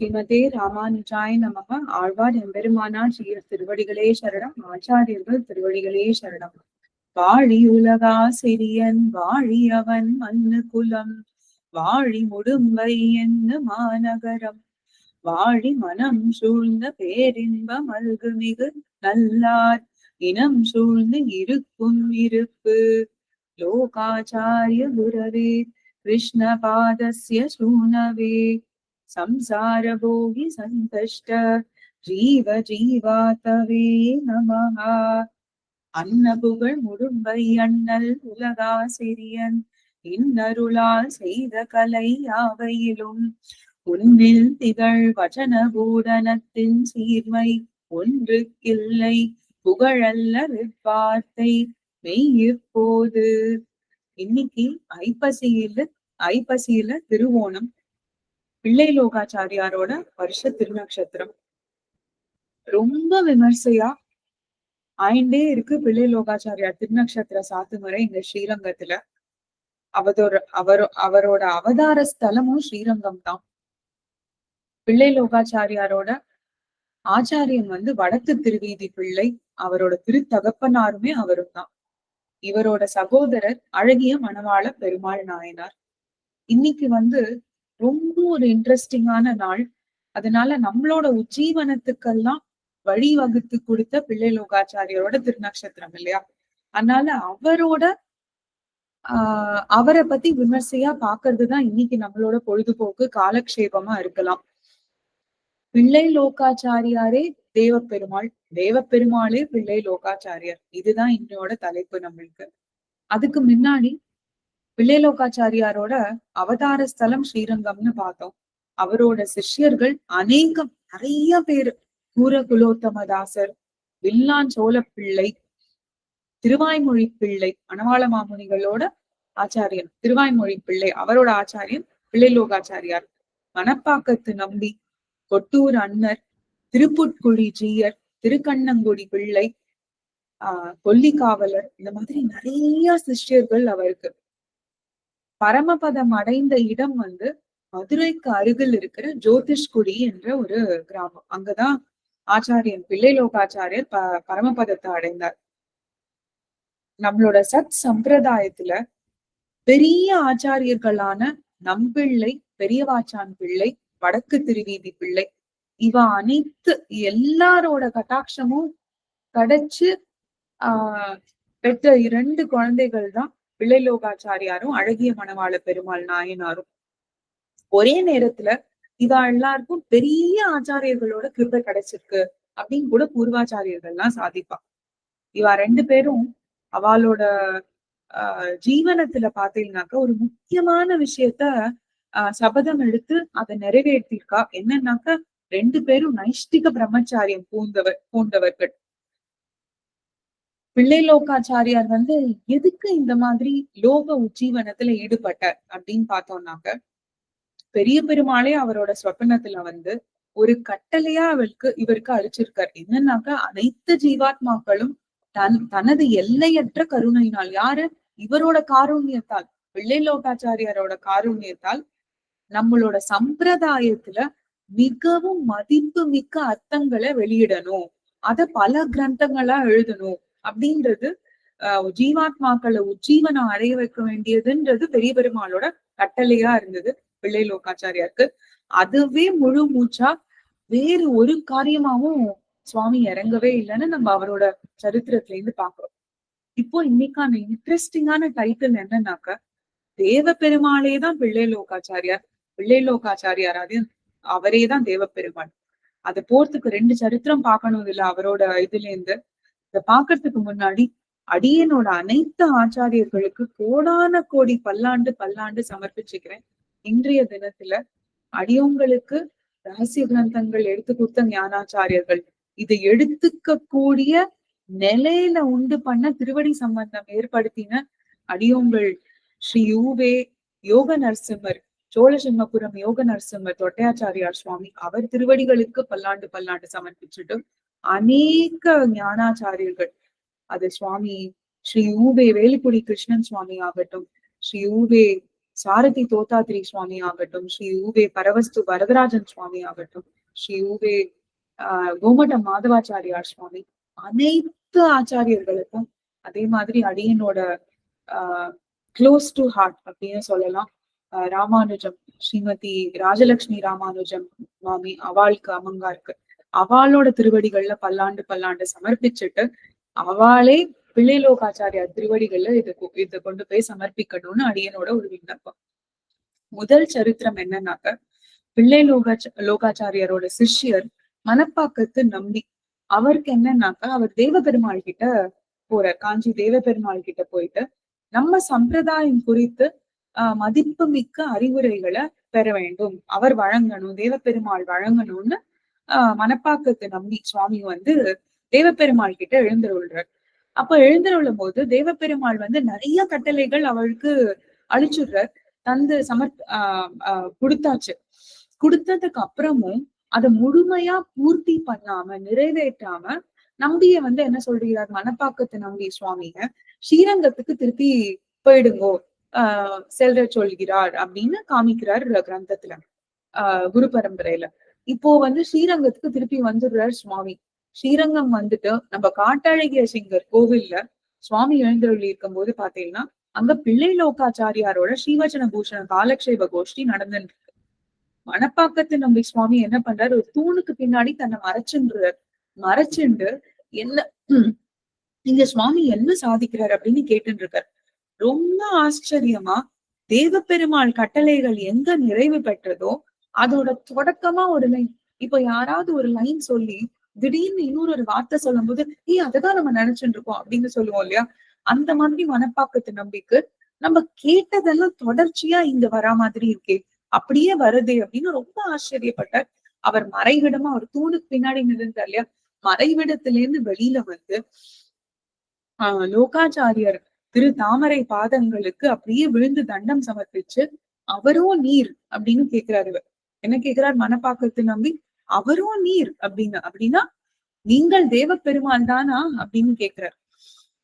ஸ்ரீமதே ராமானுஜாய நமக. ஆழ்வார் எம்பெருமானார் ஸ்ரீ திருவடிகளே சரணம். ஆச்சாரியர்கள் திருவடிகளே சரணம். வாழி உலகா சிறியன் வாழி அவன் மண்ணு குலம். வாழி முடும்பை என்ன மாநகரம். வாழி மனம் சூழ்ந்த பேரின்ப மல்கு மிகு நல்லார். இனம் சூழ்ந்து இருக்கும் இருப்பு. லோகாச்சாரிய குரவே. கிருஷ்ண பாதஸ்ய சூனவே. संसारभोगि सन्तष्ट ஜீவ ஜீவாத்தவே நமஹா அன்னபுகழ் முழும்பை அண்ணல் உலகாசிரியன் இன்னருளால் செய்த கலை யாவையிலும் உன்னில் திகழ் வச்சன பூடனத்தின் சீர்மை ஒன்றுக்கில்லை புகழல்ல வார்த்தை மெய்யிப்போது இன்னைக்கு ஐப்பசியில ஐப்பசியில திருவோணம் பிள்ளை லோகாச்சாரியாரோட வருஷ திருநக்ஷத்திரம். ரொம்ப விமர்சையா ஆயிண்டே இருக்கு பிள்ளை லோகாச்சாரியார் திருநக்ஷத்திர சாத்துமுறை இங்க ஸ்ரீரங்கத்துல. அவதோட அவரோ அவரோட அவதார ஸ்தலமும் ஸ்ரீரங்கம் தான் பிள்ளை லோகாச்சாரியாரோட ஆச்சாரியன் வந்து வடக்கு திருவீதி பிள்ளை அவரோட திருத்தகப்பனாருமே அவரும் தான் இவரோட சகோதரர் அழகிய மணவாள பெருமாள் நாயனார். இன்னைக்கு வந்து ரொம்ப ஒரு இன்ட்ரெஸ்டிங்கான நாள். அதனால நம்மளோட உஜ்ஜீவனத்துக்கெல்லாம் வழி வகுத்து கொடுத்த பிள்ளை லோகாச்சாரியரோட திருநக்ஷத்திரம் இல்லையா? அதனால அவரோட ஆஹ் அவரை பத்தி விமர்சையா பாக்குறதுதான் இன்னைக்கு நம்மளோட பொழுதுபோக்கு காலக்ஷேபமா இருக்கலாம். பிள்ளை லோகாச்சாரியாரே தேவ பெருமாள் தேவ பெருமாளே பிள்ளை லோகாச்சாரியார் இதுதான் இன்னையோட தலைப்பு நம்மளுக்கு. அதுக்கு முன்னாடி பிள்ளைலோகாச்சாரியாரோட அவதார ஸ்தலம் ஸ்ரீரங்கம்னு பார்த்தோம். அவரோட சிஷ்யர்கள் அநேகம் நிறைய பேர். கூர குலோத்தமதாசர் வில்லான் சோழ பிள்ளை திருவாய்மொழி பிள்ளை அனவாள மாமுனிகளோட ஆச்சாரியன் திருவாய்மொழி பிள்ளை அவரோட ஆச்சாரியன் பிள்ளைலோகாச்சாரியார். மணப்பாக்கத்து நம்பி கொட்டூர் அன்னர் திருப்புட்குழி ஜீயர் திருக்கண்ணங்குடி பிள்ளை ஆஹ் கொல்லிக்காவலர் இந்த மாதிரி நிறைய சிஷ்யர்கள் அவருக்கு. பரமபதம் அடைந்த இடம் வந்து மதுரைக்கு அருகில் இருக்கிற ஜோதிஷ்குடி என்ற ஒரு கிராமம். அங்கதான் ஆச்சாரியன் பிள்ளை லோகாச்சாரியர் ப பரமபதத்தை அடைந்தார். நம்மளோட சத் சம்பிரதாயத்துல பெரிய ஆச்சாரியர்களான நம்பிள்ளை பெரியவாச்சான் பிள்ளை வடக்கு திருவீதி பிள்ளை இவ அனைத்து எல்லாரோட கட்டாட்சமும் கிடைச்சு ஆஹ் பெற்ற இரண்டு குழந்தைகள் தான் பிள்ளைலோகாச்சாரியாரும் அழகிய மணவாள பெருமாள் நாயனாரும். ஒரே நேரத்துல இவா எல்லாருக்கும் பெரிய ஆச்சாரியர்களோட கிருபை கிடைச்சிருக்கு அப்படின்னு கூட பூர்வாச்சாரியர்கள்லாம் சாதிப்பா. இவா ரெண்டு பேரும் அவளோட ஆஹ் ஜீவனத்துல பாத்தீங்கன்னாக்க ஒரு முக்கியமான விஷயத்த ஆஹ் சபதம் எடுத்து அதை நிறைவேற்றிருக்கா. என்னன்னாக்க ரெண்டு பேரும் நைஷ்டிக பிரம்மச்சாரியம் பூந்தவர் பூண்டவர்கள். பிள்ளை லோகாச்சாரியார் வந்து எதுக்கு இந்த மாதிரி லோக உஜ்ஜீவனத்துல ஈடுபட்டார் அப்படின்னு பார்த்தோம்னாக்க பெரிய பெருமாளே அவரோட சொப்பனத்துல வந்து ஒரு கட்டளையா அவருக்கு இவருக்கு அழிச்சிருக்கார் என்னன்னாக்க அனைத்து ஜீவாத்மாக்களும் தன் தனது எல்லையற்ற கருணையினால் யாரு? இவரோட காருண்யத்தால் பிள்ளை லோகாச்சாரியாரோட காருண்யத்தால் நம்மளோட சம்பிரதாயத்துல மிகவும் மதிப்பு மிக்க அர்த்தங்களை வெளியிடணும். அத பல கிரந்தங்களா எழுதணும். அப்படின்றது ஜீவாத்மாக்களை உஜ்ஜீவனம் அடைய வைக்க வேண்டியதுன்றது பெரிய பெருமாளோட கட்டளையா இருந்தது பிள்ளை லோகாச்சாரியாருக்கு. அதுவே முழு மூச்சா வேறு ஒரு காரியமாவும் சுவாமி இறங்கவே இல்லைன்னு நம்ம அவரோட சரித்திரத்துல இருந்து பாக்குறோம். இப்போ இன்னைக்கான இன்ட்ரெஸ்டிங்கான டைட்டில் என்னன்னாக்க தேவ பெருமாளே தான் பிள்ளை லோகாச்சாரியார் பிள்ளை லோகாச்சாரியார் அது அவரே தான் தேவ பெருமாள் அதை போறதுக்கு ரெண்டு சரித்திரம் பார்க்கணும் இல்ல அவரோட இதுல இருந்து இத பாக்குறதுக்கு முன்னாடி அடியனோட அனைத்து ஆச்சாரியர்களுக்கு கோடான கோடி பல்லாண்டு பல்லாண்டு சமர்ப்பிச்சுக்கிறேன். இன்றைய தினத்துல அடியவங்களுக்கு ரகசிய கிரந்தங்கள் எடுத்து கொடுத்த ஞானாச்சாரியர்கள். இதை எடுத்துக்க கூடிய நிலையில உண்டு பண்ண திருவடி சம்பந்தம் ஏற்படுத்தின அடியோங்கள் ஸ்ரீ யூவே யோக நரசிம்மர் சோழசிம்மபுரம் யோக நரசிம்மர் தொட்டையாச்சாரியார் சுவாமி அவர் திருவடிகளுக்கு பல்லாண்டு பல்லாண்டு சமர்ப்பிச்சுட்டு அநேக ஞானாச்சாரியர்கள். அது சுவாமி ஸ்ரீ ஊவே வேலுக்குடி கிருஷ்ணன் சுவாமி ஆகட்டும் ஸ்ரீ ஊவே சாரதி தோத்தாத்ரி சுவாமி ஆகட்டும் ஸ்ரீ ஊவே பரவஸ்து வரதராஜன் சுவாமி ஆகட்டும் ஸ்ரீ ஊவே ஆஹ் கோமட்டம் மாதவாச்சாரியார் சுவாமி. அனைத்து ஆச்சாரியர்களுக்கும் அதே மாதிரி அடியனோட ஆஹ் க்ளோஸ் டு ஹார்ட் அப்படின்னு சொல்லலாம். ராமானுஜம் ஸ்ரீமதி ராஜலட்சுமி ராமானுஜம் மாமி அவாளுக்கு அமங்கா இருக்கு அவளோட திருவடிகள்ல பல்லாண்டு பல்லாண்டு சமர்ப்பிச்சுட்டு அவளே பிள்ளைலோகாச்சாரியார் திருவடிகள்ல இதை இதை கொண்டு போய் சமர்ப்பிக்கணும்னு அடியனோட ஒரு விண்ணப்பம். முதல் சரித்திரம் என்னன்னாக்க பிள்ளை லோகாச்ச லோகாச்சாரியரோட சிஷ்யர் மனப்பாக்கத்து நம்பி அவருக்கு என்னன்னாக்க அவர் தேவபெருமாள் கிட்ட போறார். காஞ்சி தேவபெருமாள் கிட்ட போயிட்டு நம்ம சம்பிரதாயம் குறித்து ஆஹ் மதிப்பு மிக்க அறிவுரைகளை பெற வேண்டும். அவர் வழங்கணும் தேவபெருமாள் வழங்கணும்னு ஆஹ் மனப்பாக்கத்தை நம்பி சுவாமி வந்து தேவப்பெருமாள் கிட்ட எழுந்தருள்றார். அப்ப எழுந்தருளும் போது தேவப்பெருமாள் வந்து நிறைய கட்டளைகள் அவளுக்கு அழிச்சுடுறார் தந்து சமர் ஆஹ் கொடுத்தாச்சு. கொடுத்ததுக்கு அப்புறமும் அதை முழுமையா பூர்த்தி பண்ணாம நிறைவேற்றாம நம்பிய வந்து என்ன சொல்றார்? மனப்பாக்கத்தை நம்பி சுவாமிய ஸ்ரீரங்கத்துக்கு திருப்பி போயிடுங்கோ ஆஹ் செல்ற சொல்கிறார் அப்படின்னு காமிக்கிறார் கிரந்தத்துல ஆஹ் குரு பரம்பரையில. இப்போ வந்து ஸ்ரீரங்கத்துக்கு திருப்பி வந்துடுறார் சுவாமி. ஸ்ரீரங்கம் வந்துட்டு நம்ம காட்டாழகிய சிங்கர் கோவில்ல சுவாமி எழுந்தருளி இருக்கும் போது பாத்தீங்கன்னா அங்க பிள்ளை லோகாச்சாரியாரோட ஸ்ரீவச்சன பூஷண காலக்ஷேப கோஷ்டி நடந்துட்டு இருக்கு மணப்பாக்கத்து நம்பி சுவாமி என்ன பண்றாரு? ஒரு தூணுக்கு பின்னாடி தன்னை மறைச்சுன்றார். மறைச்சுண்டு என்ன இங்க சுவாமி என்ன சாதிக்கிறார் அப்படின்னு கேட்டுட்டு இருக்கார் ரொம்ப ஆச்சரியமா தேவப்பெருமாள் கட்டளைகள் எங்க நிறைவு பெற்றதோ அதோட தொடக்கமா ஒரு லைன் இப்ப யாராவது ஒரு லைன் சொல்லி திடீர்னு இன்னொரு ஒரு வார்த்தை சொல்லும் போது ஏ அததான் நம்ம நினைச்சுட்டு இருக்கோம் அப்படின்னு சொல்லுவோம் இல்லையா? அந்த மாதிரி மனப்பாக்கத்து நம்பிக்கை நம்ம கேட்டதெல்லாம் தொடர்ச்சியா இங்க வரா மாதிரி இருக்கே அப்படியே வருதே அப்படின்னு ரொம்ப ஆச்சரியப்பட்டார். அவர் மறைவிடமா அவர் தூணுக்கு பின்னாடி நின்றுந்தார் இல்லையா? மறைவிடத்திலேருந்து வெளியில வந்து ஆஹ் லோகாச்சாரியர் திரு தாமரை பாதங்களுக்கு அப்படியே விழுந்து தண்டம் சமர்ப்பிச்சு அவரோ நீர் அப்படின்னு கேட்கிறாரு என்ன கேக்குறார்? மனப்பாக்கத்தை நம்பி அவரோ நீர் அப்படின்னு அப்படின்னா நீங்கள் தேவ பெருமாள் தானா? அப்படின்னு கேக்குறார்.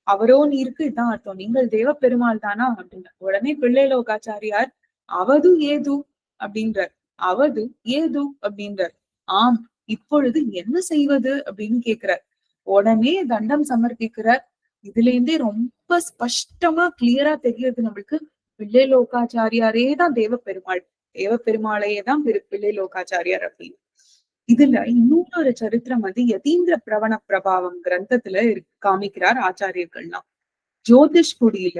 அவரோ நீருக்கு இதான் அர்த்தம். நீங்கள் தேவ பெருமாள் தானா? அப்படின்னு. உடனே பிள்ளை லோகாச்சாரியார் அவது ஏது? அப்படின்றார். அவது ஏது? அப்படின்றார். ஆம் இப்பொழுது என்ன செய்வது? அப்படின்னு கேக்குறார். உடனே தண்டம் சமர்ப்பிக்கிறார். இதுல இருந்தே ரொம்ப ஸ்பஷ்டமா கிளியரா தெரியுது நம்மளுக்கு. பிள்ளை லோகாச்சாரியாரே தான் தேவ பெருமாள் தேவ பெருமாளையே தான் பிள்ளை லோகாச்சாரியார் அப்படின்னு. இதுல இன்னொரு சரித்திரம் வந்து யதீந்திர பிரவண பிரபாவம் கிரந்தத்துல காமிக்கிறார் ஆச்சாரியர்கள்லாம். ஜோதிஷ் குடியில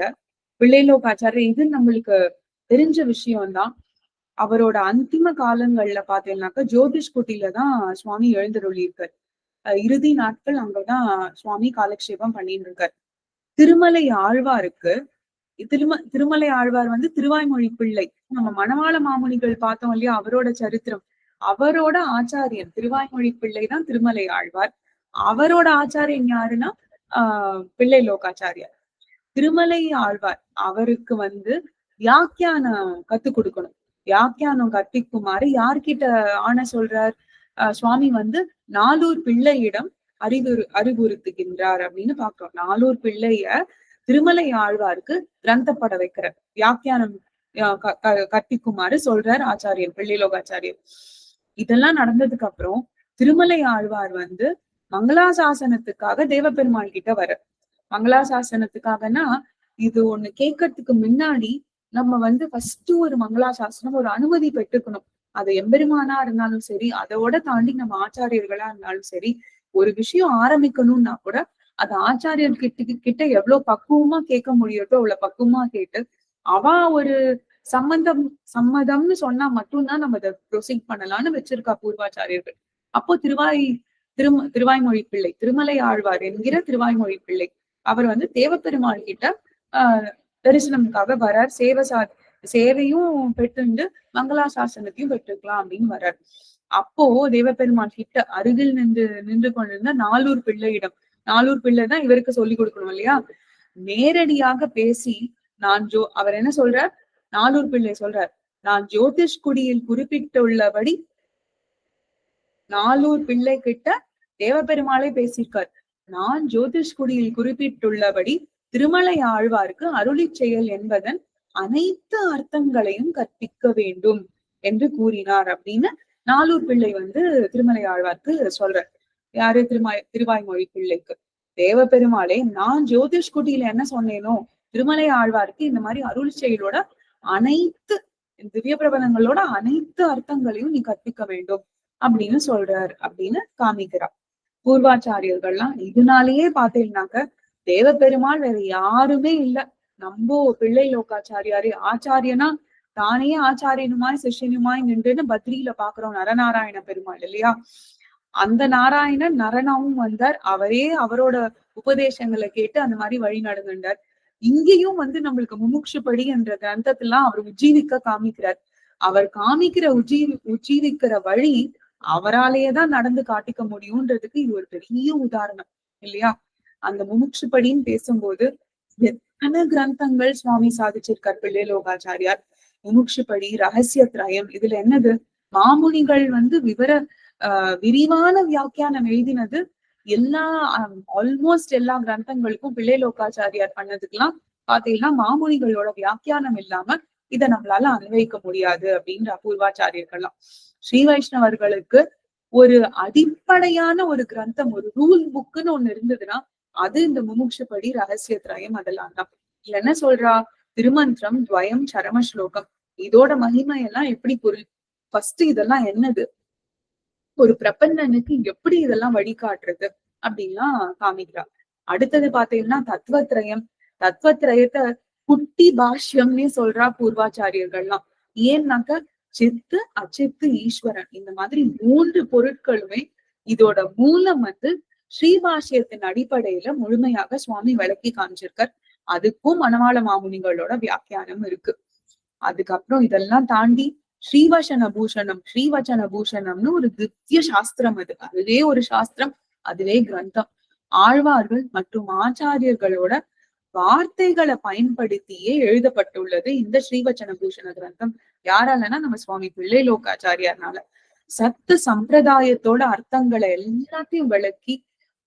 பிள்ளைலோகாச்சாரியர் இது நம்மளுக்கு தெரிஞ்ச விஷயம்தான். அவரோட அந்திம காலங்கள்ல பாத்தீங்கன்னாக்கா ஜோதிஷ் குட்டியில தான் சுவாமி எழுந்தருளியிருக்கார். இறுதி நாட்கள் அங்கதான் சுவாமி காலக்ஷேபம் பண்ணிட்டு இருக்கார் திருமலை ஆழ்வாருக்கு திரும திருமலை ஆழ்வார் வந்து திருவாய்மொழி பிள்ளை. நம்ம மணவாள மாமுனிகள் பார்த்தோம் இல்லையா? அவரோட சரித்திரம். அவரோட ஆச்சாரியன் திருவாய்மொழி பிள்ளை தான் திருமலை ஆழ்வார். அவரோட ஆச்சாரியன் யாருன்னா ஆஹ் பிள்ளை லோகாச்சாரியார். திருமலை ஆழ்வார் அவருக்கு வந்து வியாக்கியானம் கத்து கொடுக்கணும். வியாக்கியானம் கற்பிக்குமாறு யார்கிட்ட ஆன சொல்றார்? சுவாமி வந்து நாலூர் பிள்ளையிடம் அறிவுறு அறிவுறுத்துகின்றார் அப்படின்னு பாக்குறோம் நாலூர் பிள்ளைய திருமலை ஆழ்வாருக்கு கிரந்தப்பட வைக்கிற வியாக்கியானம் கற்பிக்குமாறு சொல்றார் ஆச்சாரியர் பிள்ளைலோகாச்சாரியர். இதெல்லாம் நடந்ததுக்கு அப்புறம் திருமலை ஆழ்வார் வந்து மங்களாசாசனத்துக்காக தேவபெருமாள் கிட்ட வர மங்களாசாசனத்துக்காகனா இது ஒண்ணு கேட்கறதுக்கு முன்னாடி நம்ம வந்து ஃபர்ஸ்ட் ஒரு மங்களாசாசனம் ஒரு அனுமதி பெற்றுக்கணும். அது எம்பெருமானா இருந்தாலும் சரி அதோட தாண்டி நம்ம ஆச்சாரியர்களா இருந்தாலும் சரி ஒரு விஷயம் ஆரம்பிக்கணும்னா கூட அது ஆச்சாரியர் கிட்ட கிட்ட எவ்வளவு பக்குவமா கேட்க முடியட்டோ அவ்வளவு பக்குவமா கேட்டு அவ ஒரு சம்மந்தம் சம்மதம்னு சொன்னா மட்டும்தான் நம்ம அதை ப்ரொசீட் பண்ணலாம்னு வச்சிருக்கா பூர்வாச்சாரியர்கள். அப்போ திருவாய் திரும திருவாய்மொழி பிள்ளை திருமலை ஆழ்வார் என்கிற திருவாய்மொழி பிள்ளை அவர் வந்து தேவப்பெருமாள் கிட்ட ஆஹ் தரிசனம்காக வரார். சேவை சா சேவையும் பெற்றுண்டு மங்களாசாசனத்தையும் பெற்றுக்கலாம் அப்படின்னு வர்றார் அப்போ தேவப்பெருமாள் கிட்ட அருகில் நின்று நின்று கொண்டிருந்த நாலூர் பிள்ளையிடம் நாலூர் பிள்ளை தான் இவருக்கு சொல்லி கொடுக்கணும் இல்லையா? நேரடியாக பேசி நான் ஜோ அவர் என்ன சொல்றார்? நாலூர் பிள்ளை சொல்றார். நான் ஜோதிஷ் குடியில் குறிப்பிட்டுள்ளபடி நாலூர் பிள்ளை கிட்ட தேவபெருமாளே பேசியிருக்கார். நான் ஜோதிஷ் குடியில் குறிப்பிட்டுள்ளபடி திருமலை ஆழ்வாருக்கு அருளி செயல் என்பதன் அனைத்து அர்த்தங்களையும் கற்பிக்க வேண்டும் என்று கூறினார் அப்படின்னு நாலூர் பிள்ளை வந்து திருமலை ஆழ்வார்க்கு சொல்றார். யாரு திருமாய் திருவாய்மொழி பிள்ளைக்கு தேவ பெருமாளே நான் ஜோதிஷ் குட்டியில என்ன சொன்னேனோ திருமலை ஆழ்வார்க்கு இந்த மாதிரி அருள் செயலோட அனைத்து திவ்ய பிரபலங்களோட அனைத்து அர்த்தங்களையும் நீ கற்பிக்க வேண்டும் அப்படின்னு சொல்றார் அப்படின்னு காமிக்கிறார். பூர்வாச்சாரியர்கள்லாம் இதனாலேயே பாத்தீங்கன்னாக்க தேவ பெருமாள் வேற யாருமே இல்ல. நம்போ பிள்ளை லோகாச்சாரியாரு ஆச்சாரியனா தானே ஆச்சாரியனுமாய் சிஷ்யனுமாய் நின்றுன்னு பத்ரியில பாக்குறோம் நரநாராயண பெருமாள் இல்லையா? அந்த நாராயணன் நரனாவும் வந்தார். அவரே அவரோட உபதேசங்களை கேட்டு அந்த மாதிரி வழி நடந்துட்டார். இங்கேயும் வந்து நம்மளுக்கு முமுட்சுப்படி என்ற கிரந்தத்தெல்லாம் அவர் உஜ்ஜீவிக்க காமிக்கிறார். அவர் காமிக்கிற உஜ்ஜீ உஜ்ஜீவிக்கிற வழி அவராலேயே தான் நடந்து காட்டிக்க முடியும்ன்றதுக்கு இது ஒரு பெரிய உதாரணம் இல்லையா? அந்த முமுட்சுப்படின்னு பேசும்போது எத்தனை கிரந்தங்கள் சுவாமி சாதிச்சிருக்கார் பிள்ளை லோகாச்சாரியார் முமுட்சுப்படி ரகசிய திரயம் இதுல என்னது? மாமுனிகள் வந்து விவர விரிவான வியாக்கியானம் எழுதினது எல்லா ஆல்மோஸ்ட் எல்லா கிரந்தங்களுக்கும் பிள்ளை லோகாச்சாரியார் பண்ணதுக்கெல்லாம் பாத்தீங்கன்னா மாமுனிகளோட வியாக்கியானம் இல்லாம இதை நம்மளால அன்வைக்க முடியாது அப்படின்ற அபூர்வாச்சாரியர்கள்லாம். ஸ்ரீ வைஷ்ணவர்களுக்கு ஒரு அடிப்படையான ஒரு கிரந்தம் ஒரு ரூல் புக்குன்னு ஒண்ணு இருந்ததுன்னா அது இந்த முமுட்சப்படி ரகசிய திரயம் அதெல்லாம் தான். இல்ல என்ன சொல்றா? திருமந்திரம் துவயம் சரம ஸ்லோகம். இதோட மகிமை எல்லாம் எப்படி புரி ஃபர்ஸ்ட் இதெல்லாம் என்னது? ஒரு பிரபந்தனுக்கு எப்படி இதெல்லாம் வழிகாட்டுறது அப்படின்லாம் காமிக்கிறார் அடுத்தது பாத்தீங்கன்னா தத்துவத்திரயம் தத்துவத்திரயத்தை குட்டி பாஷ்யம்னே சொல்றா பூர்வாச்சாரியர்கள்லாம். ஏன்னாக்க சித்து அச்சித்து ஈஸ்வரன் இந்த மாதிரி மூன்று பொருட்களுமே இதோட மூலம் வந்து ஸ்ரீபாஷ்யத்தின் அடிப்படையில முழுமையாக சுவாமி விளக்கி காமிச்சிருக்கார். அதுக்கும் மணவாள மாமுனிகளோட வியாக்கியானம் இருக்கு. அதுக்கப்புறம் இதெல்லாம் தாண்டி ஸ்ரீவசன பூஷணம் ஸ்ரீவச்சன பூஷணம்னு ஒரு திவ்ய சாஸ்திரம் அது. அதுவே ஒரு சாஸ்திரம் அதுவே கிரந்தம். ஆழ்வார்கள் மற்றும் ஆச்சாரியர்களோட வார்த்தைகளை பயன்படுத்தியே எழுதப்பட்டுள்ளது இந்த ஸ்ரீவச்சன பூஷண கிரந்தம். யாராலன்னா நம்ம சுவாமி பிள்ளை லோகாச்சாரியார்னால சத்து சம்பிரதாயத்தோட அர்த்தங்களை எல்லாத்தையும் விளக்கி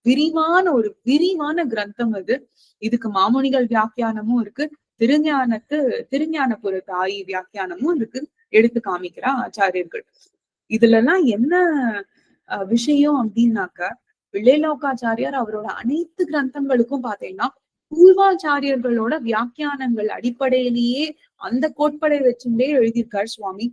விரிவான ஒரு விரிவான கிரந்தம் அது. இதுக்கு மாமுனிகள் வியாக்கியானமும் இருக்கு. திருஞானத்து திருஞானபுர தாயி வியாக்கியானமும் இருக்கு. எடுத்து காமிக்கிறா ஆச்சாரியர்கள். இதுல எல்லாம் என்ன விஷயம் அப்படின்னாக்க பிள்ளைலோகாச்சாரியார் அவரோட அனைத்து கிரந்தங்களுக்கும் பாத்தீங்கன்னா பூர்வாச்சாரியர்களோட வியாக்கியானங்கள் அடிப்படையிலேயே அந்த கோட்படை வச்சுட்டே எழுதியிருக்கார் சுவாமி.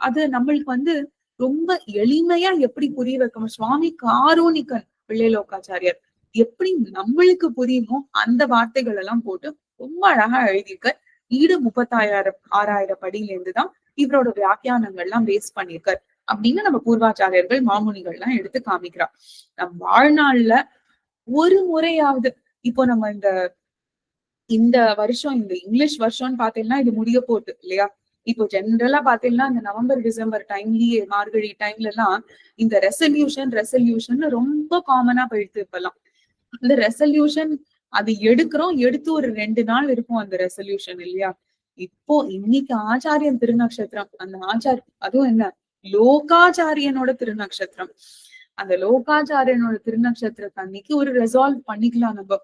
அது நம்மளுக்கு வந்து ரொம்ப எளிமையா எப்படி புரிய வைக்கணும்? சுவாமி காரோனிக்கன் பிள்ளைலோகாச்சாரியார் எப்படி நம்மளுக்கு புரியுமோ அந்த வார்த்தைகள் எல்லாம் போட்டு ரொம்ப அழகா எழுதியிருக்க ஈடு முப்பத்தாயிரம் ஆறாயிரம் படியில இருந்துதான் இவரோட வியாக்கியானங்கள் எல்லாம் பேஸ் பண்ணிருக்கார் அப்படின்னு நம்ம பூர்வாச்சாரியர்கள் மாமுனிகள் எல்லாம் எடுத்து காமிக்கிறார். நம் வாழ்நாள்ல ஒரு முறையாவது இப்போ நம்ம இந்த இந்த வருஷம் இந்த இங்கிலீஷ் வருஷம்னு பாத்தீங்கன்னா இது முடிய போட்டு இல்லையா? இப்போ ஜென்ரலா பாத்தீங்கன்னா இந்த நவம்பர் டிசம்பர் டைம்லயே மார்கழி டைம்ல எல்லாம் இந்த ரெசல்யூஷன் ரெசல்யூஷன் ரொம்ப காமனா போயிடுது இப்பெல்லாம். இந்த ரெசல்யூஷன் அது எடுக்கிறோம் எடுத்து ஒரு ரெண்டு நாள் இருக்கும் அந்த ரெசல்யூஷன் இல்லையா? இப்போ இன்னைக்கு ஆச்சாரியன் திருநக்ஷத்திரம் அந்த ஆச்சார் அதுவும் என்ன? லோகாச்சாரியனோட திருநக்ஷத்திரம். அந்த லோகாச்சாரியனோட திருநக்ஷத்திரத்தை அன்னைக்கு ஒரு ரெசால்வ் பண்ணிக்கலாம் நம்ம.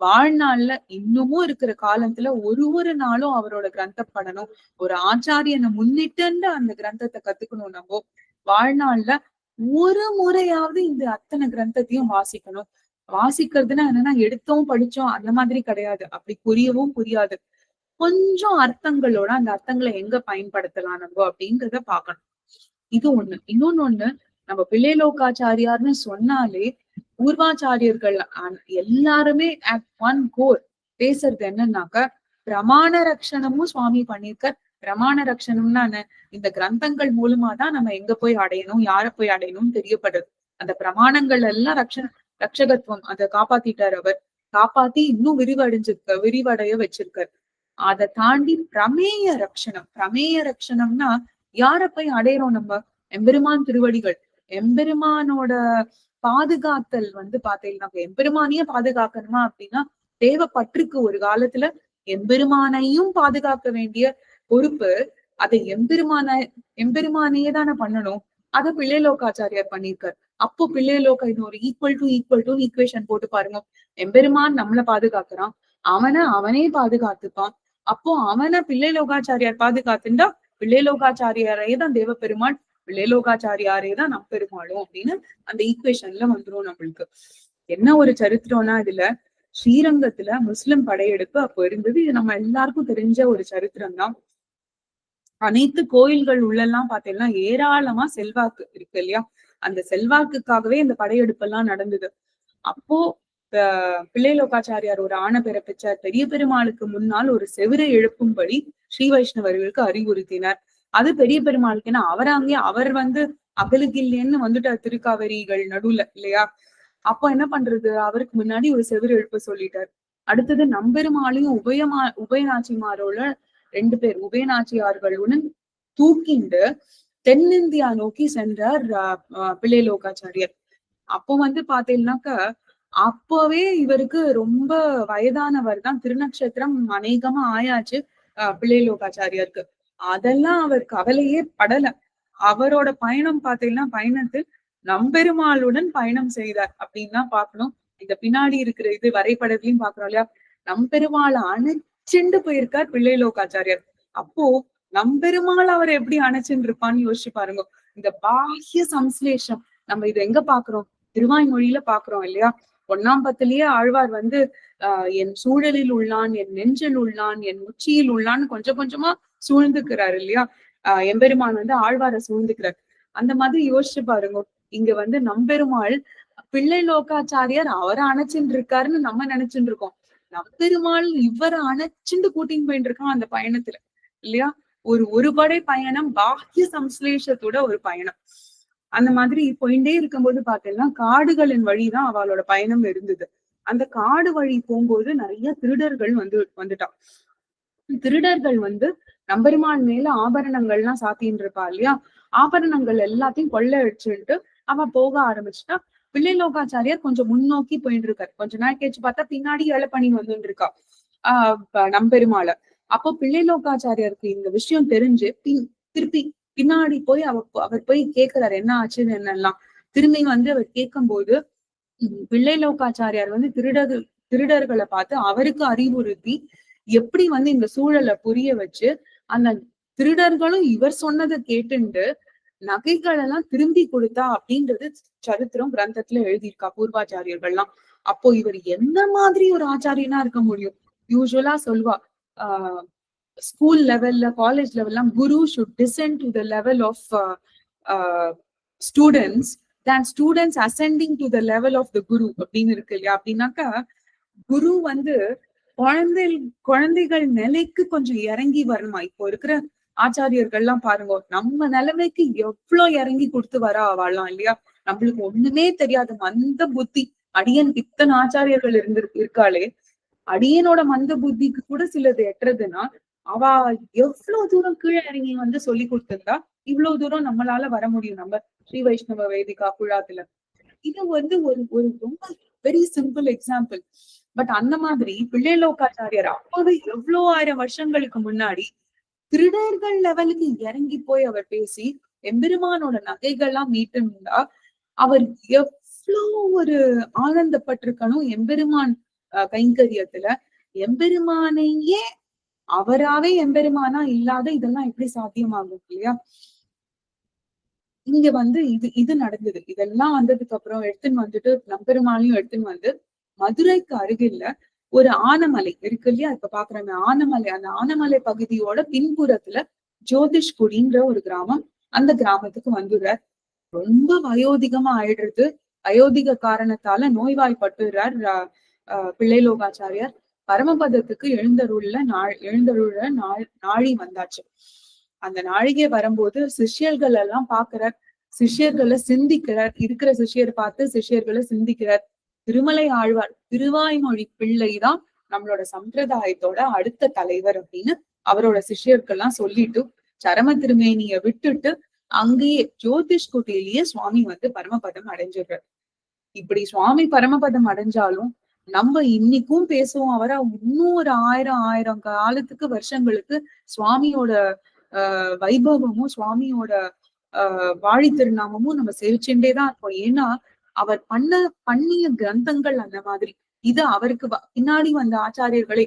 வாழ்நாள்ல இன்னமும் இருக்கிற காலத்துல ஒரு ஒரு நாளும் அவரோட கிரந்த படணும் ஒரு ஆச்சாரியனை முன்னிட்டு அந்த கிரந்தத்தை கத்துக்கணும் நம்ம. வாழ்நாள்ல ஒரு முறையாவது இந்த அத்தனை கிரந்தத்தையும் வாசிக்கணும். வாசிக்கிறதுனா என்னன்னா எடுத்தோம் படிச்சோம் அந்த மாதிரி கிடையாது. அப்படி புரியவும் புரியாது. கொஞ்சம் அர்த்தங்களோட அந்த அர்த்தங்களை எங்க பயன்படுத்தலாம் நம்ம அப்படிங்கிறத பாக்கணும் இது ஒண்ணு. இன்னொன்னு ஒண்ணு நம்ம பிள்ளைலோகாச்சாரியார்னு சொன்னாலே பூர்வாச்சாரியர்கள் எல்லாருமே அட் ஒன் கோர் பேசுறது என்னன்னாக்க பிரமாண ரக்ஷணமும் சுவாமி பண்ணிருக்க பிரமாண ரக்ஷணம்னா என்ன? இந்த கிரந்தங்கள் மூலமா தான் நம்ம எங்க போய் அடையணும் யார போய் அடையணும்னு தெரியப்படுது அந்த பிரமாணங்கள் எல்லாம் ரக்ஷண ரக்ஷகத்துவம் அதை காப்பாத்திட்டார் அவர். காப்பாத்தி இன்னும் விரிவடைஞ்சிருக்க விரிவடைய வச்சிருக்காரு. அதை தாண்டி பிரமேய ரக்ஷணம். பிரமேய ரக்ஷணம்னா யார போய் அடையிறோம் நம்ம? எம்பெருமான் திருவடிகள். எம்பெருமானோட பாதுகாத்தல் வந்து பாத்தீங்கன்னா எம்பெருமானையே பாதுகாக்கணுமா அப்படின்னா தேவைப்பட்டிருக்கு ஒரு காலத்துல எம்பெருமானையும் பாதுகாக்க வேண்டிய பொறுப்பு அதை எம்பெருமான எம்பெருமானையே தானே பண்ணணும். அதை பிள்ளைலோகாச்சாரியார் பண்ணியிருக்கார். அப்போ பிள்ளைலோக இது ஒரு equal to equal to equation போட்டு பாருங்க. எம்பெருமான் நம்மளை பாதுகாக்கிறான். அவனை அவனே பாதுகாத்துப்பான். அப்போ அவனை பிள்ளை லோகாச்சாரியார் பாதுகாத்துண்டா பிள்ளை லோகாச்சாரியாரே தான் தேவ பெருமாள் பிள்ளை லோகாச்சாரியாரே தான் நம் பெருமாளும் அப்படின்னு அந்த ஈக்குவேஷன்ல வந்துரும் நம்மளுக்கு. என்ன ஒரு சரித்திரம்னா இதுல ஸ்ரீரங்கத்துல முஸ்லிம் படையெடுப்பு அப்போ இருந்தது. இது நம்ம எல்லாருக்கும் தெரிஞ்ச ஒரு சரித்திரம் தான் அனைத்து கோயில்கள் உள்ளெல்லாம் பார்த்தீங்கன்னா ஏராளமா செல்வாக்கு இருக்கு இல்லையா? அந்த செல்வாக்குக்காகவே இந்த படையெடுப்பு எல்லாம் நடந்தது. அப்போ பிள்ளை லோகாச்சாரியார் ஒரு ஆணை பிறப்பிச்சார் பெரிய பெருமாளுக்கு முன்னால் ஒரு செவிரை எழுப்பும்படி ஸ்ரீ வைஷ்ணவர்களுக்கு அறிவுறுத்தினார். அது பெரிய பெருமாளுக்கு ஏன்னா அவர் அங்கே அவர் வந்து அகலுகில்லேன்னு வந்துட்டார் திருக்காவரிகள் நடுவுல இல்லையா? அப்ப என்ன பண்றது? அவருக்கு முன்னாடி ஒரு செவிர எழுப்ப சொல்லிட்டார். அடுத்தது நம்பெருமாளையும் உபயமா உபயநாச்சிமாரோட ரெண்டு பேர் உபயநாச்சியார்களுடன் தூக்கிண்டு தென்னிந்தியா நோக்கி சென்றார் பிள்ளை லோகாச்சாரியர் அப்போ வந்து பாத்தீங்கன்னாக்க அப்பவே இவருக்கு ரொம்ப வயதானவர் தான். திருநக்ஷத்திரம் அநேகமா ஆயாச்சு பிள்ளைலோகாச்சாரியருக்கு அதெல்லாம் அவர் கவலையே படல. அவரோட பயணம் பார்த்தீங்கன்னா பயணத்தில் நம்பெருமாளுடன் பயணம் செய்தார் அப்படின்னு தான் பாக்கணும் இந்த பின்னாடி இருக்கிற இது வரைபடத்திலையும் பாக்குறோம் இல்லையா? நம்பெருமாள் அணைச்சுண்டு போயிருக்கார் பிள்ளை லோகாச்சாரியர். அப்போ நம்பெருமாள் அவர் எப்படி அணைச்சுன்னு இருப்பான்னு யோசிச்சு பாருங்க. இந்த பாஹ்ய சம்ஸ்லேஷம் நம்ம இது எங்க பாக்குறோம் திருவாய்மொழியில பாக்குறோம் இல்லையா? ஒன்னாம் பத்திலேயே ஆழ்வார் வந்து ஆஹ் என் சூழலில் உள்ளான் என் நெஞ்சில் உள்ளான் என் உச்சியில் உள்ளான்னு கொஞ்சம் கொஞ்சமா சூழ்ந்துக்கிறாரு இல்லையா? ஆஹ் எம்பெருமான் வந்து ஆழ்வார சூழ்ந்துக்கிறார். அந்த மாதிரி யோசிச்சு பாருங்க. இங்க வந்து நம்பெருமாள் பிள்ளை லோகாச்சாரியார் அவரை அணைச்சுட்டு இருக்காருன்னு நம்ம நினைச்சுட்டு இருக்கோம் நம்பெருமாள் இவரை அணைச்சுண்டு கூட்டின்னு போயிட்டு இருக்கான் அந்த பயணத்துல இல்லையா? ஒரு ஒரு படை பயணம் பாக்கிய சம்ஸ்லேஷத்தோட ஒரு பயணம். அந்த மாதிரி போயிட்டே இருக்கும்போது பாத்தீங்கன்னா காடுகளின் வழிதான் அவளோட பயணம் இருந்தது. அந்த காடு வழி போகும்போது நிறைய திருடர்கள் வந்து வந்துட்டான். திருடர்கள் வந்து நம்பெருமான் மேல ஆபரணங்கள்லாம் சாத்தின்னு இருப்பா இல்லையா? ஆபரணங்கள் எல்லாத்தையும் கொள்ள அடிச்சுட்டு அவ போக ஆரம்பிச்சுட்டா. பிள்ளைலோகாச்சாரியார் கொஞ்சம் முன்னோக்கி போயிட்டு இருக்காரு கொஞ்ச நாள் கேச்சு பார்த்தா பின்னாடி பண்ணி வந்துட்டு இருக்கா ஆஹ் நம்பெருமாள. அப்போ பிள்ளைலோகாச்சாரியாருக்கு இந்த விஷயம் தெரிஞ்சு பின் திருப்பி பின்னாடி போய் அவர் அவர் போய் கேட்கிறாரு என்ன ஆச்சுன்னு என்னெல்லாம்? திரும்பி வந்து அவர் கேட்கும் போது பிள்ளை லோகாச்சாரியார் வந்து திருடர்கள் திருடர்களை பார்த்து அவருக்கு அறிவுறுத்தி எப்படி வந்து இந்த சூழலை புரிய வச்சு அந்த திருடர்களும் இவர் சொன்னதை கேட்டுண்டு நகைகள் எல்லாம் திரும்பி கொடுத்தா அப்படின்றது சரித்திரம் கிரந்தத்துல எழுதியிருக்கா பூர்வாச்சாரியர்கள்லாம். அப்போ இவர் என்ன மாதிரி ஒரு ஆச்சாரியனா இருக்க முடியும்? யூஸ்வலா சொல்வா ஆஹ் ஸ்கூல் லெவல்ல college லெவல்லாம் guru should descend to the level of students then students ascending to the level of the guru அப்படின்னு இருக்கு இல்லையா? அப்படின்னாக்கா குரு வந்து குழந்தை குழந்தைகள் நிலைக்கு கொஞ்சம் இறங்கி வரணுமா? இப்போ இருக்கிற ஆச்சாரியர்கள்லாம் பாருங்க நம்ம நிலைமைக்கு எவ்வளவு இறங்கி கொடுத்து வர அவள்லாம் இல்லையா? நம்மளுக்கு ஒண்ணுமே தெரியாது. மந்த புத்தி. அடியன் இத்தனை ஆச்சாரியர்கள் இருந்து இருக்காளே. அடியனோட மந்த புத்திக்கு கூட சிலது எட்டுறதுன்னா அவ எவ்வளவு தூரம் கீழே இறங்கி வந்து சொல்லி கொடுத்திருந்தா இவ்வளவு தூரம் நம்மளால வர முடியும். நம்ம ஸ்ரீ வைஷ்ணவ வேதிகா குழாத்துல. இது வந்து ஒரு ஒரு ரொம்ப வெரி சிம்பிள் எக்ஸாம்பிள் பட் அந்த மாதிரி பிள்ளை லோகாச்சாரியர் அப்போது எவ்வளவு ஆயிரம் வருஷங்களுக்கு முன்னாடி திருடர்கள் லெவலுக்கு இறங்கி போய் அவர் பேசி எம்பெருமானோட நகைகள்லாம் மீட்டிருந்தா அவர் எவ்வளவு ஒரு ஆனந்தப்பட்டிருக்கணும் எம்பெருமான் கைங்கரியத்துல. எம்பெருமானையே அவராவே எம்பெருமானா இல்லாத இதெல்லாம் எப்படி சாத்தியமாகும் இல்லையா? இங்க வந்து இது இது நடந்தது. இதெல்லாம் வந்ததுக்கு அப்புறம் எடுத்துன்னு வந்துட்டு நம்பெருமானையும் எடுத்துன்னு வந்து மதுரைக்கு அருகில்ல ஒரு ஆனமலை இருக்கு இல்லையா? இப்ப பாக்குறாங்க ஆனமலை. அந்த ஆனமலை பகுதியோட பின்புறத்துல ஜோதிஷ்குடின்ற ஒரு கிராமம் அந்த கிராமத்துக்கு வந்துடுறார். ரொம்ப வயோதிகமா ஆயிடுறது. அயோதிக காரணத்தால நோய்வாய்ப்பட்டுறார் பிள்ளை லோகாச்சாரியார் பரமபதத்துக்கு எழுந்தருள்ள நாள் எழுந்தருள நாள் நாழி வந்தாச்சு. அந்த நாழிகை வரும்போது சிஷ்யர்கள் எல்லாம் பாக்குறார் சிஷியர்களை சிந்திக்கிறார். இருக்கிற சிஷ்யர் பார்த்து சிஷ்யர்களை சிந்திக்கிறார். திருமலை ஆழ்வார் திருவாய்மொழி பிள்ளைதான் நம்மளோட சம்பிரதாயத்தோட அடுத்த தலைவர் அப்படின்னு அவரோட சிஷியர்கள்லாம் சொல்லிட்டு சரம திருமேனிய விட்டுட்டு அங்கேயே ஜோதிஷ் குட்டிலேயே சுவாமி வந்து பரமபதம் அடைஞ்சிடுறார். இப்படி சுவாமி பரமபதம் அடைஞ்சாலும் நம்ம இன்னைக்கும் பேசுவோம். அவரை இன்னும் ஒரு ஆயிரம் ஆயிரம் காலத்துக்கு வருஷங்களுக்கு சுவாமியோட ஆஹ் வைபவமும் சுவாமியோட ஆஹ் வாழி திருநாமமும் நம்ம சேவிச்சுட்டே தான் இருப்போம் ஏன்னா அவர் பண்ண பண்ணிய கிரந்தங்கள் அந்த மாதிரி. இது அவருக்கு பின்னாடி வந்த ஆச்சாரியர்களை.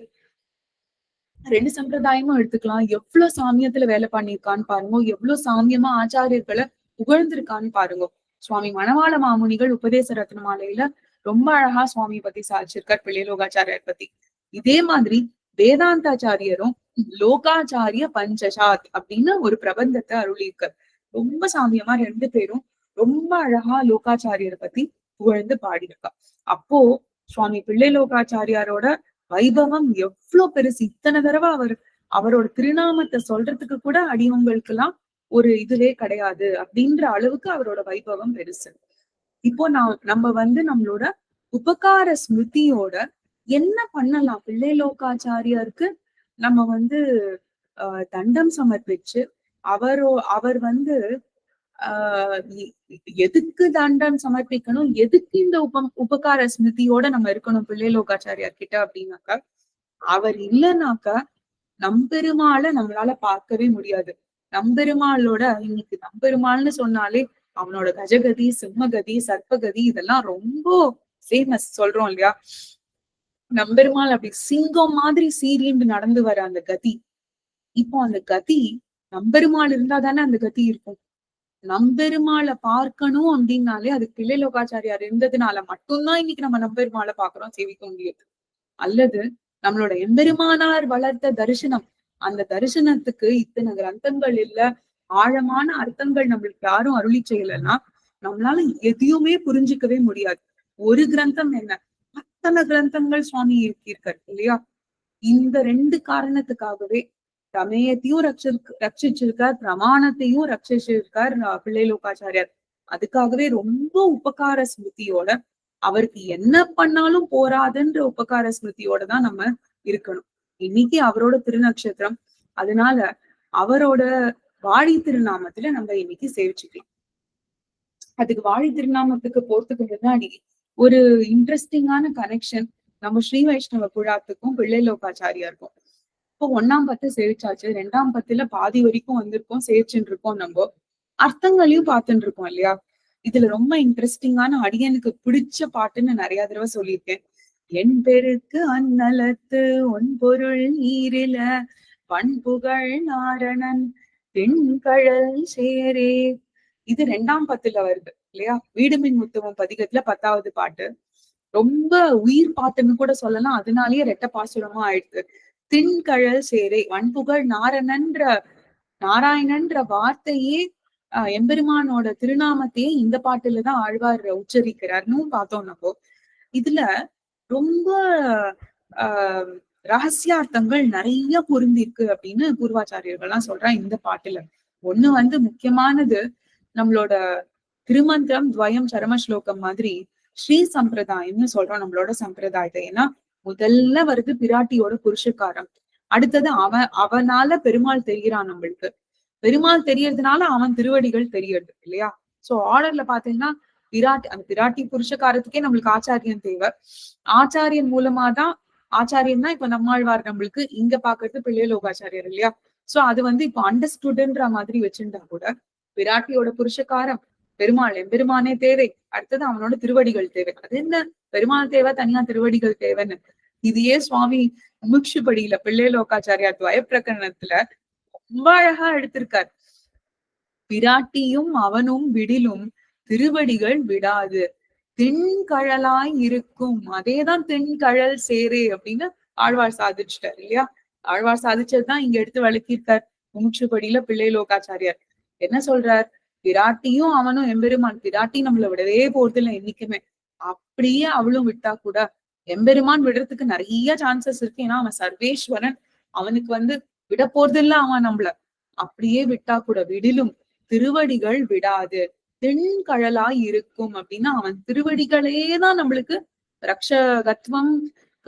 ரெண்டு சம்பிரதாயமும் எடுத்துக்கலாம். எவ்வளவு சாமியத்துல வேலை பண்ணியிருக்கான்னு பாருங்க. எவ்வளவு சாமியமா ஆச்சாரியர்களை புகழ்ந்திருக்கான்னு பாருங்க. சுவாமி மணவாள மாமுனிகள் உபதேச ரத்னமாலையில ரொம்ப அழகா சுவாமி பத்தி சாதிச்சிருக்கார் பிள்ளைலோகாச்சாரியர் பத்தி. இதே மாதிரி வேதாந்தாச்சாரியரும் லோகாச்சாரிய பஞ்சசாத் அப்படின்னு ஒரு பிரபந்தத்தை அருளியிருக்கார். ரொம்ப சாமியமா ரெண்டு பேரும் ரொம்ப அழகா லோகாச்சாரியரை பத்தி புகழ்ந்து பாடியிருக்கா. அப்போ சுவாமி பிள்ளை லோகாச்சாரியாரோட வைபவம் எவ்வளவு பெருசு. இத்தனை தடவை அவர் அவரோட திருநாமத்தை சொல்றதுக்கு கூட அடியவங்களுக்கு எல்லாம் ஒரு இதுவே கிடையாது அப்படின்ற அளவுக்கு அவரோட வைபவம் பெருசு. இப்போ நான் நம்ம வந்து நம்மளோட உபகார ஸ்மிருதியோட என்ன பண்ணலாம்? பிள்ளை லோகாச்சாரியாருக்கு நம்ம வந்து ஆஹ் தண்டம் சமர்ப்பிச்சு அவரோ அவர் வந்து ஆஹ் எதுக்கு தண்டம் சமர்ப்பிக்கணும்? எதுக்கு இந்த உப உபகார ஸ்மிருதியோட நம்ம இருக்கணும் பிள்ளை லோகாச்சாரியார் கிட்ட அப்படின்னாக்கா அவர் இல்லைனாக்கா நம்பெருமாளை நம்மளால பார்க்கவே முடியாது. நம்பெருமாளோட இன்னைக்கு நம்பெருமாள்னு சொன்னாலே அவனோட கஜகதி சிம்மகதி சர்ப்பகதி இதெல்லாம் ரொம்ப ஃபேமஸ் சொல்றோம் இல்லையா? நம்பெருமாள் அப்படி சிங்கம் மாதிரி சீரியண்டு நடந்து வர அந்த கதி. இப்போ அந்த கதி நம்பெருமாள் இருந்தா தானே அந்த கதி இருக்கும். நம்பெருமாளை பார்க்கணும் அப்படின்னாலே அது பிள்ளை லோகாச்சாரியார் இருந்ததுனால மட்டும்தான் இன்னைக்கு நம்ம நம்பெருமாளை பாக்குறோம் சேவிக்க முடியுது. அல்லது நம்மளோட எம்பெருமானார் வளர்த்த தரிசனம். அந்த தரிசனத்துக்கு இத்தனை கிரந்தங்கள் இல்ல. ஆழமான அர்த்தங்கள் நம்மளுக்கு யாரும் அருளி செய்யலைன்னா நம்மளால எதையுமே புரிஞ்சுக்கவே முடியாது. ஒரு கிரந்தம் என்ன? அத்தனை கிரந்தங்கள் சுவாமி இயக்கியிருக்கார் இல்லையா? இந்த ரெண்டு காரணத்துக்காகவே சமயத்தையும் ரட்சி ரட்சிச்சிருக்கார் பிரமாணத்தையும் ரட்சிச்சிருக்கார் பிள்ளை லோகாச்சாரியார். அதுக்காகவே ரொம்ப உபகார ஸ்மிருதியோட அவருக்கு என்ன பண்ணாலும் போராதுன்ற உபகார ஸ்மிருதியோட தான் நம்ம இருக்கணும். இன்னைக்கு அவரோட திருநக்ஷத்திரம். அதனால அவரோட வாழி திருநாமத்துல நம்ம இன்னைக்கு சேவிச்சுக்கலாம். அதுக்கு வாழி திருநாமத்துக்கு போறதுக்கு முன்னாடி ஒரு இன்ட்ரெஸ்டிங்கான கனெக்ஷன் நம்ம ஸ்ரீ வைஷ்ணவ குழாத்துக்கும் பிள்ளை லோகாச்சாரியாருக்கும். இப்போ ஒன்னாம் பத்து சேவிச்சாச்சு ரெண்டாம் பத்துல பாதி வரைக்கும் வந்திருக்கோம் சேவிச்சுட்டு இருக்கோம் நம்ம. அர்த்தங்களையும் பார்த்துட்டு இருக்கோம் இல்லையா? இதுல ரொம்ப இன்ட்ரெஸ்டிங்கான அடியனுக்கு பிடிச்ச பாட்டுன்னு நிறைய தடவை சொல்லியிருக்கேன். என் பெருக்கு அந்நலத்து ஒன் பொருள் நீரில பண்புகள் நாரணன் தென்கழல் சேரே. இது ரெண்டாம் பத்துல வருது இல்லையா? வீடுமின் முத்துவம் பதிகத்துல பத்தாவது பாட்டு. ரொம்ப உயிர் பாட்டுன்னு கூட சொல்லலாம். அதனாலயே ரெட்ட பாசுரமா ஆயிடுது. தின்கழல் சேரே. வன்புகழ் நாரணன்ற நாராயணன்ற வார்த்தையே ஆஹ் எம்பெருமானோட திருநாமத்தையே இந்த பாட்டுலதான் ஆழ்வார் உச்சரிக்கிறார்னு பார்த்தோம் நம்ம. இதுல ரொம்ப ஆஹ் ரகசியார்த்தங்கள் நிறைய பொருந்திருக்கு அப்படின்னு பூர்வாச்சாரியர்கள்லாம் சொல்றாங்க இந்த பாட்டுல. ஒண்ணு வந்து முக்கியமானது நம்மளோட திருமந்திரம் துவயம் சரம ஸ்லோகம் மாதிரி ஸ்ரீ சம்பிரதாயம்னு சொல்றோம் நம்மளோட சம்பிரதாயத்தை. ஏன்னா முதல்ல வருது பிராட்டியோட புருஷக்காரம். அடுத்தது அவன் அவனால பெருமாள் தெரிகிறான் நம்மளுக்கு. பெருமாள் தெரியறதுனால அவன் திருவடிகள் தெரியறது இல்லையா? சோ ஆர்டர்ல பாத்தீங்கன்னா பிராட்டி அந்த பிராட்டி புருஷக்காரத்துக்கே நம்மளுக்கு ஆச்சாரியன் தேவை. ஆச்சாரியன் மூலமா தான் ஆச்சாரியன்னா இப்ப நம்மாழ்வார் நம்மளுக்கு இங்க பாக்குறது பிள்ளை லோகாச்சாரியர் இல்லையா? சோ அது வந்து இப்போ அண்டர்ஸ்டுடுன்ற மாதிரி வச்சிருந்தா கூட பிராட்டியோட புருஷக்காரம் பெருமாள் எம்பெருமானே தேவை. அடுத்தது அவனோட திருவடிகள் தேவை. அது என்ன? பெருமாள் தேவை தனியா திருவடிகள் தேவைன்னு. இதையே சுவாமி முமுட்சுபடியில பிள்ளை லோகாச்சாரியார் துவய பிரகரணத்துல ரொம்ப அழகா எடுத்திருக்கார். பிராட்டியும் அவனும் விடிலும் திருவடிகள் விடாது. தென்கழலாய் இருக்கும். அதேதான் தென்கழல் சேரே அப்படின்னு ஆழ்வார் சாதிச்சிட்டார் இல்லையா? ஆழ்வார் சாதிச்சதுதான் இங்க எடுத்து வழக்கியிருக்கார் மூச்சுப்படியில பிள்ளை லோகாச்சாரியார். என்ன சொல்றார்? பிராட்டியும் அவனும் எம்பெருமான். பிராட்டி நம்மள விடவே போறது இல்லை என்னைக்குமே. அப்படியே அவளும் விட்டா கூட எம்பெருமான் விடுறதுக்கு நிறைய சான்சஸ் இருக்கு. ஏன்னா அவன் சர்வேஸ்வரன். அவனுக்கு வந்து விட போறது இல்ல அவன் நம்மள. அப்படியே விட்டா கூட விடிலும். திருவடிகள் விடாது. தென்கழலாய் இருக்கும் அப்படின்னா அவன் திருவடிகளே தான் நம்மளுக்கு ரக்ஷகத்துவம்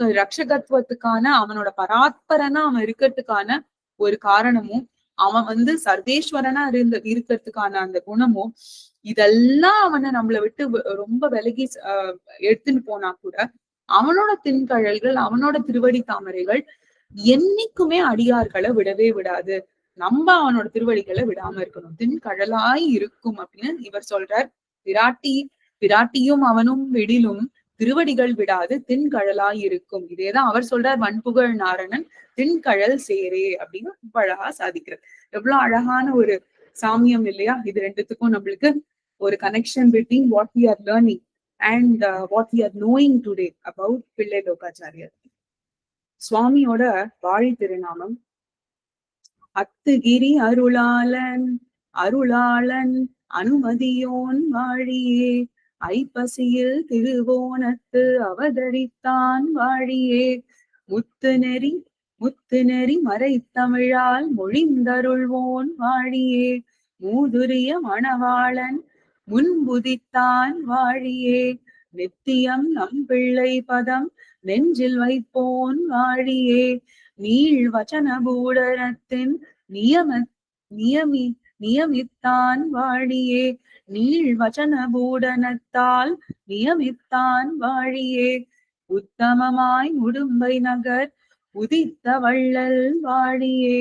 ரக்ஷகத்துவத்துக்கான அவனோட பராத்பரனா அவன் இருக்கிறதுக்கான ஒரு காரணமும் அவன் வந்து சர்வேஸ்வரனா இருந்த இருக்கிறதுக்கான அந்த குணமும் இதெல்லாம் அவனை நம்மளை விட்டு ரொம்ப விலகி எடுத்துன்னு போனா கூட அவனோட தின்கழல்கள் அவனோட திருவடி தாமரைகள் என்னைக்குமே அடியார்களை விடவே விடாது. நம்ம அவனோட திருவடிகளை விடாம இருக்கணும். தின்கழலாய் இருக்கும் அப்படின்னு இவர் சொல்றார். பிராட்டி பிராட்டியும் அவனும் விடிலும் திருவடிகள் விடாது தின்கழலாய் இருக்கும். இதேதான் அவர் சொல்றார் வன்புகழ் நாரணன் தின்கழல் சேரே அப்படின்னு அழகா சாதிக்கிறது எவ்வளவு அழகான ஒரு சாமியம் இல்லையா? இது ரெண்டுத்துக்கும் நம்மளுக்கு ஒரு connection between what we are learning and what we are knowing today about Pillai Lokacharyar. சுவாமியோட வாழி திருநாமம் அத்துகிரி அருளாளன் அருளாளன் அனுமதியோன் வாழியே. ஐப்பசியில் திருவோணத்து அவதரித்தான் வாழியே. முத்து நெறி முத்து நெறி மறைத்தமிழால் மொழிந்தருள்வோன் வாழியே. மூதுரிய மணவாளன் முன்புதித்தான் வாழியே. நித்தியம் நம் பிள்ளை பதம் நெஞ்சில் வைப்போன் வாழியே. நீள் வச்சன பூடரத்தின் நியம நியமி நியமித்தான் வாழியே. நீள் வச்சன பூடனத்தால் நியமித்தான் வாழியே. உத்தமமாய் உடும்பை நகர் உதித்த வள்ளல் வாழியே.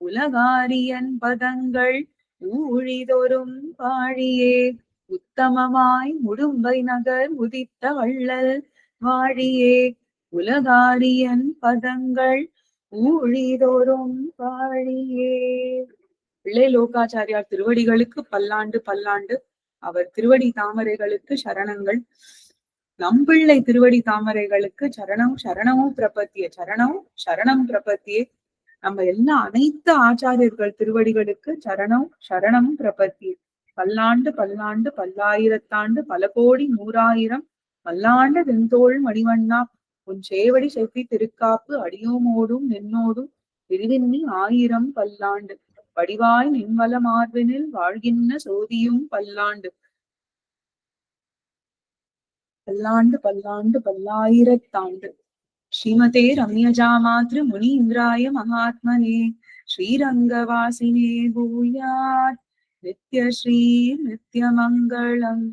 உலகாரியன் பதங்கள் ஊழிதொரும் வாழியே உத்தமமாய் முடும்பை நகர் உதித்த வள்ளல் வாழியே. உலகாரியன் பதங்கள் ஊழிதோறும் வாழியே பிள்ளை லோகாச்சாரியார் திருவடிகளுக்கு பல்லாண்டு பல்லாண்டு அவர் திருவடி தாமரைகளுக்கு சரணங்கள். நம்பிள்ளை திருவடி தாமரைகளுக்கு சரணம் சரணமும் பிரபத்திய சரணம் சரணம் பிரபத்தியே. நம்ம எல்லா அனைத்து ஆச்சாரியர்கள் திருவடிகளுக்கு சரணம் சரணம் பிரபத்தியே. பல்லாண்டு பல்லாண்டு பல்லாயிரத்தாண்டு பல கோடி நூறாயிரம் பல்லாண்டு வெண்தோள் மணிவண்ணா உன் சேவடி செவ்வி திருக்காப்பு அடியோமோடும் நின்னோடும் விரிவின்னி ஆயிரம் பல்லாண்டு. வடிவாய் நின்வல மார்பினில் வாழ்கின்ற சோதியும் பல்லாண்டு. பல்லாண்டு பல்லாண்டு பல்லாயிரத்தாண்டு. ஸ்ரீமதே ரம்யஜா மாத்ரு முனீந்திராய மகாத்மனே. ஸ்ரீரங்கவாசினே பூயாத் நித்ய ஸ்ரீ நித்யமங்களம்